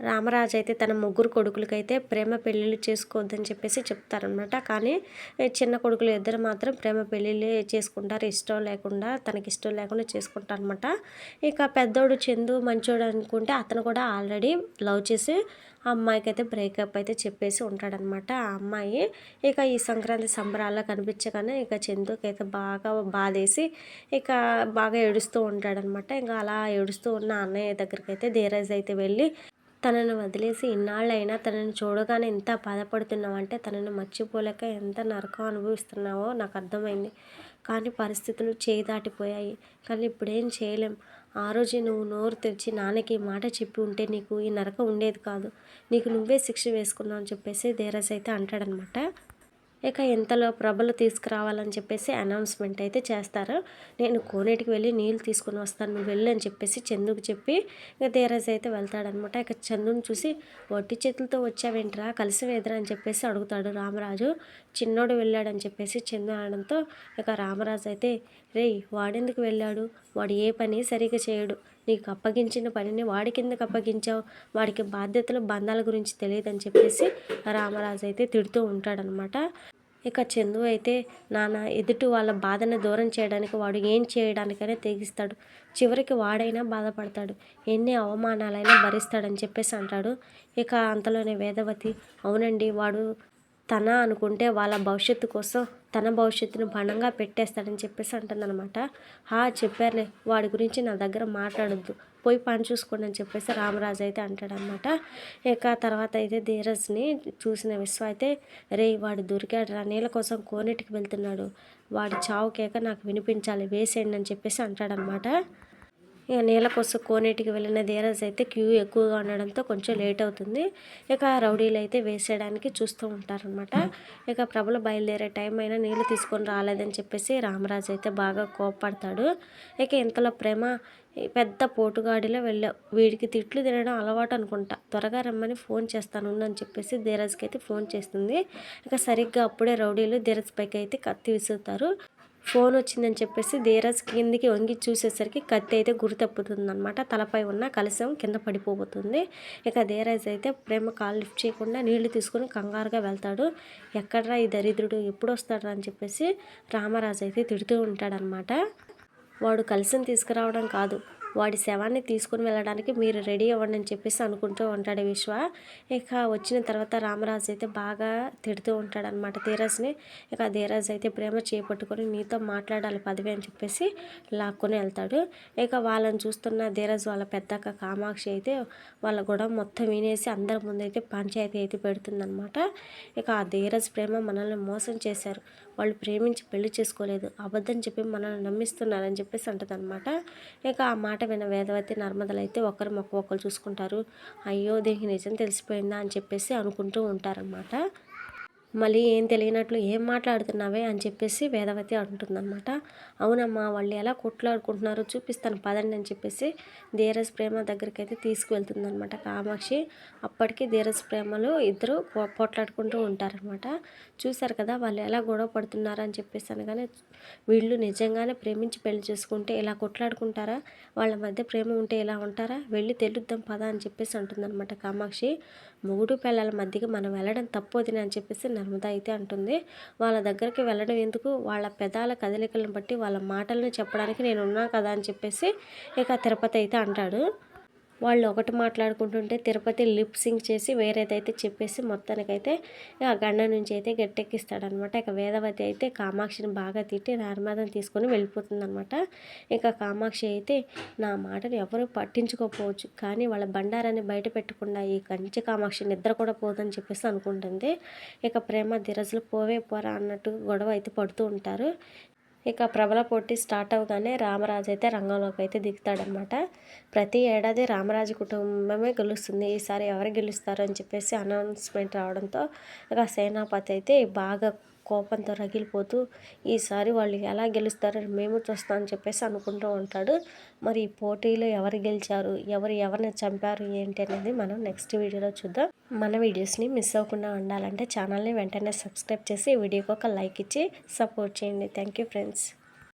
రామరాజు అయితే తన ముగ్గురు కొడుకులకైతే ప్రేమ పెళ్ళిళ్ళు చేసుకోవద్దని చెప్పేసి చెప్తారనమాట కానీ చిన్న కొడుకులు ఇద్దరు మాత్రం ప్రేమ పెళ్ళిళ్ళు చేసుకుంటారు. ఇష్టం లేకుండా తనకి ఇష్టం లేకుండా చేసుకుంటారు అనమాట ఇక పెద్దోడు చందు మంచోడు అనుకుంటే అతను కూడా ఆల్రెడీ లవ్ చేసి ఆ అమ్మాయికి అయితే బ్రేకప్ అయితే చెప్పేసి ఉంటాడనమాట ఆ అమ్మాయి. ఇక ఈ సంక్రాంతి సంబరాల్లో కనిపించగానే ఇక చందుకి అయితే బాగా బాధేసి ఇక బాగా ఏడుస్తూ ఉంటాడనమాట ఇంకా అలా ఏడుస్తూ ఉన్న అన్నయ్య దగ్గరికి అయితే ధీరజ్ అయితే వెళ్ళి తనను వదిలేసి ఇన్నాళ్ళైనా తనని చూడగానే ఎంత బాధపడుతున్నావు అంటే తనను మర్చిపోలేక ఎంత నరకం అనుభవిస్తున్నావో నాకు అర్థమైంది. కానీ పరిస్థితులు చేయి దాటిపోయాయి కానీ ఇప్పుడేం చేయలేం. ఆ రోజు నువ్వు నోరు తెరిచి నాన్నకి మాట చెప్పి ఉంటే నీకు ఈ నరకం ఉండేది కాదు. నీకు నువ్వే శిక్ష వేసుకున్నావు అని చెప్పేసి ధీరజ్ అయితే అంటాడనమాట. ఇక ఇంతలో ప్రభలు తీసుకురావాలని చెప్పేసి అనౌన్స్మెంట్ అయితే చేస్తారు. నేను కోనేటికి వెళ్ళి నీళ్ళు తీసుకుని వస్తాను నువ్వు వెళ్ళి అని చెప్పేసి చందుకు చెప్పి ఇక ధీరజ్ అయితే వెళ్తాడనమాట ఇక చందుని చూసి వట్టి చేతులతో వచ్చావేంట్రా? కలిసి వేదరా అని చెప్పేసి అడుగుతాడు రామరాజు. చిన్నోడు వెళ్ళాడని చెప్పేసి చందు అనడంతో ఇక రామరాజు అయితే రేయ్ వాడెందుకు వెళ్ళాడు? వాడు ఏ పని సరిగ్గా చేయడు. నీకు అప్పగించిన పనిని వాడి కిందకు అప్పగించావు. వాడికి బాధ్యతలు బంధాల గురించి తెలియదని చెప్పేసి రామరాజు అయితే తిడుతూ ఉంటాడనమాట. ఇక చందు అయితే నాన్న ఎదుటి వాళ్ళ బాధను దూరం చేయడానికి వాడు ఏం చేయడానికైనా తెగిస్తాడు. చివరికి వాడైనా బాధపడతాడు. ఎన్ని అవమానాలైనా భరిస్తాడని చెప్పేసి అంటాడు. ఇక అంతలోనే వేదవతి అవునండి వాడు తన అనుకుంటే వాళ్ళ భవిష్యత్తు కోసం తన భవిష్యత్తును పణంగా పెట్టేస్తాడని చెప్పేసి అంటుందన్నమాట. హా చెప్పారులే వాడి గురించి నా దగ్గర మాట్లాడొద్దు. పోయి పని చూసుకోండి అని చెప్పేసి రామరాజు అయితే అంటాడనమాట ఇక తర్వాత అయితే ధీరజ్ని చూసిన విశ్వ అయితే రే వాడు దొరికాడు రా నీళ్ళ కోసం కోనేటికి వెళ్తున్నాడు. వాడి చావు కేక నాకు వినిపించాలి వేసేయండి అని చెప్పేసి అంటాడనమాట ఇక నీళ్ళ కోసం కోనేటికి వెళ్ళిన ధీరజ్ అయితే క్యూ ఎక్కువగా ఉండడంతో కొంచెం లేట్ అవుతుంది. ఇక రౌడీలు అయితే వేసేయడానికి చూస్తూ ఉంటారనమాట ఇక ప్రభలు బయలుదేరే టైం అయినా నీళ్ళు తీసుకొని రాలేదని చెప్పేసి రామరాజు అయితే బాగా కోప్పడతాడు. ఇక ఇంతలో ప్రేమ పెద్ద పోటుగాడిలో వెళ్ళావు వీడికి తిట్లు తినడం అలవాటు అనుకుంటా. త్వరగా రమ్మని ఫోన్ చేస్తాను అని చెప్పేసి ధీరజ్కి అయితే ఫోన్ చేస్తుంది. ఇక సరిగ్గా అప్పుడే రౌడీలు ధీరజ్ పైకి అయితే కత్తి విసురుతారు. ఫోన్ వచ్చిందని చెప్పేసి ధీరజ్ కిందికి వంగి చూసేసరికి కత్తి అయితే గురి అనమాట తలపై ఉన్న కలశం కింద పడిపోబోతుంది. ఇక ధీరజ్ అయితే ప్రేమ కాలు లిఫ్ట్ చేయకుండా నీళ్ళు తీసుకుని కంగారుగా వెళ్తాడు. ఎక్కడ్రా ఈ దరిద్రుడు? ఎప్పుడు వస్తాడు అని చెప్పేసి రామరాజు అయితే తిడుతూ ఉంటాడనమాట వాడు కలిసిని తీసుకురావడం కాదు. వాడి శవాన్ని తీసుకుని వెళ్ళడానికి మీరు రెడీ అవ్వండి అని చెప్పేసి అనుకుంటూ ఉంటాడు విశ్వ. ఇక వచ్చిన తర్వాత రామరాజు అయితే బాగా తిడుతూ ఉంటాడు అనమాట ధీరజ్ని. ఇక ధీరజ్ అయితే ప్రేమ చేపట్టుకొని నీతో మాట్లాడాలి పదవి అని చెప్పేసి లాక్కొని వెళ్తాడు. ఇక వాళ్ళని చూస్తున్న ధీరజ్ వాళ్ళ పెద్దక్క కామాక్షి అయితే వాళ్ళ గొడవ మొత్తం వినేసి అందరి ముందైతే పంచాయతీ అయితే పెడుతుందనమాట ఇక ఆ ధీరజ్ ప్రేమ మనల్ని మోసం చేశారు. వాళ్ళు ప్రేమించి పెళ్ళి చేసుకోలేదు. అబద్ధం చెప్పి మనల్ని నమ్మిస్తున్నారని చెప్పేసి అంటుంది అనమాట ఇక ఆ మాట విన వేదవతి నర్మదలు అయితే ఒకరి మొక్క ఒకరు చూసుకుంటారు. అయ్యో దీనికి నిజం తెలిసిపోయిందా అని చెప్పేసి అనుకుంటూ ఉంటారనమాట మళ్ళీ ఏం తెలియనట్లు ఏం మాట్లాడుతున్నావే అని చెప్పేసి వేదవతి అంటుందన్నమాట. అవునమ్మా వాళ్ళు ఎలా కొట్లాడుకుంటున్నారో చూపిస్తాను పదండి అని చెప్పేసి ధీరజ్ ప్రేమ దగ్గరికి అయితే తీసుకువెళ్తుందనమాట కామాక్షి. అప్పటికి ధీరజ్ ప్రేమలు ఇద్దరు పోట్లాడుకుంటూ ఉంటారనమాట చూశారు కదా వాళ్ళు ఎలా గొడవ పడుతున్నారు అని చెప్పేసి అనగానే వీళ్ళు నిజంగానే ప్రేమించి పెళ్ళి చేసుకుంటే ఇలా కొట్లాడుకుంటారా? వాళ్ళ మధ్య ప్రేమ ఉంటే ఇలా ఉంటారా? వెళ్ళి తెలుద్దాం పదా అని చెప్పేసి అంటుందన్నమాట కామాక్షి. మూడు పిల్లల మధ్యకి మనం వెళ్ళడం తప్పొదిన అని చెప్పేసి నర్మద అయితే అంటుంది వాళ్ళ దగ్గరికి వెళ్ళడం ఎందుకు? వాళ్ళ పెదాల కదలికలను బట్టి వాళ్ళ మాటలను చెప్పడానికి నేను ఉన్నా కదా అని చెప్పేసి ఇక తిరుపతి అయితే అంటాడు. వాళ్ళు ఒకటి మాట్లాడుకుంటుంటే తిరుపతి లిప్ సింగ్ చేసి వేరేదైతే చెప్పేసి మొత్తానికైతే ఆ గండ నుంచి అయితే గట్టెక్కిస్తాడనమాట. ఇక వేదవతి అయితే కామాక్షిని బాగా తిట్టి నార్మదం తీసుకొని వెళ్ళిపోతుందనమాట. ఇక కామాక్షి అయితే నా మాటను ఎవరు పట్టించుకోకపోవచ్చు. కానీ వాళ్ళ బండారాన్ని బయట పెట్టకుండా ఈ కంచి కామాక్షి నిద్ర కూడా పోదని చెప్పేసి అనుకుంటుంది. ఇక ప్రేమ ధీరజులు పోవే పోరా అన్నట్టు గొడవ అయితే పడుతూ ఉంటారు. ఇక ప్రబల పోటీ స్టార్ట్ అవగానే రామరాజు అయితే రంగంలోకి అయితే దిగుతాడనమాట. ప్రతి ఏడాది రామరాజు కుటుంబమే గెలుస్తుంది. ఈసారి ఎవరు గెలుస్తారు అని చెప్పేసి అనౌన్స్మెంట్ రావడంతో ఇక సేనాపతి అయితే బాగా కోపంతో రగిలిపోతూ ఈసారి వాళ్ళు ఎలా గెలుస్తారని మేము చూస్తామని చెప్పేసి అనుకుంటూ ఉంటాడు. మరి ఈ పోటీలో ఎవరు గెలిచారు ఎవరు ఎవరిని చంపారు ఏంటి అనేది మనం నెక్స్ట్ వీడియోలో చూద్దాం. మన వీడియోస్ని మిస్ అవ్వకుండా ఉండాలంటే ఛానల్ని వెంటనే సబ్స్క్రైబ్ చేసి వీడియోకి ఒక లైక్ ఇచ్చి సపోర్ట్ చేయండి. Thank you friends.